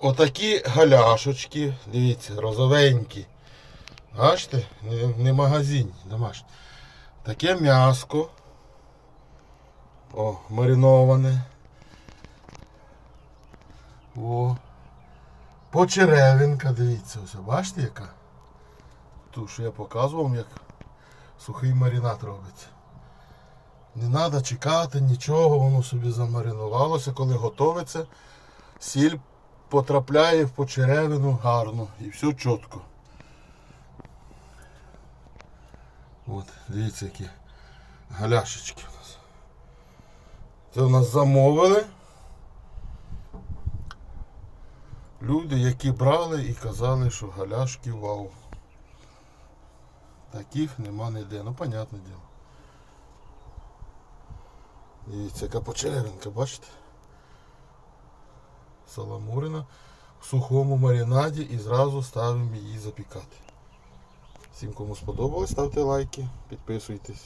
Отакі галяшечки, дивіться, розовенькі. Бачите, не, не магазин, домашній. Таке м'яско. О, мариноване. О. Почеревинка, дивіться, ось, бачите яка? Ту, що я показував, вам, як сухий маринад робиться. Не треба чекати нічого, воно собі замаринувалося, коли готовиться. Сіль потрапляє в почеревину гарно і все чітко. От, дивіться, які галяшечки у нас. Це у нас замовили. Люди, які брали і казали, що галяшки вау. Таких нема ніде, ну понятне діло. Дивіться, яка почеревинка, бачите? Саламурина в сухому маринаді і зразу ставимо її запікати. Всім кому сподобалось, ставте лайки, підписуйтесь.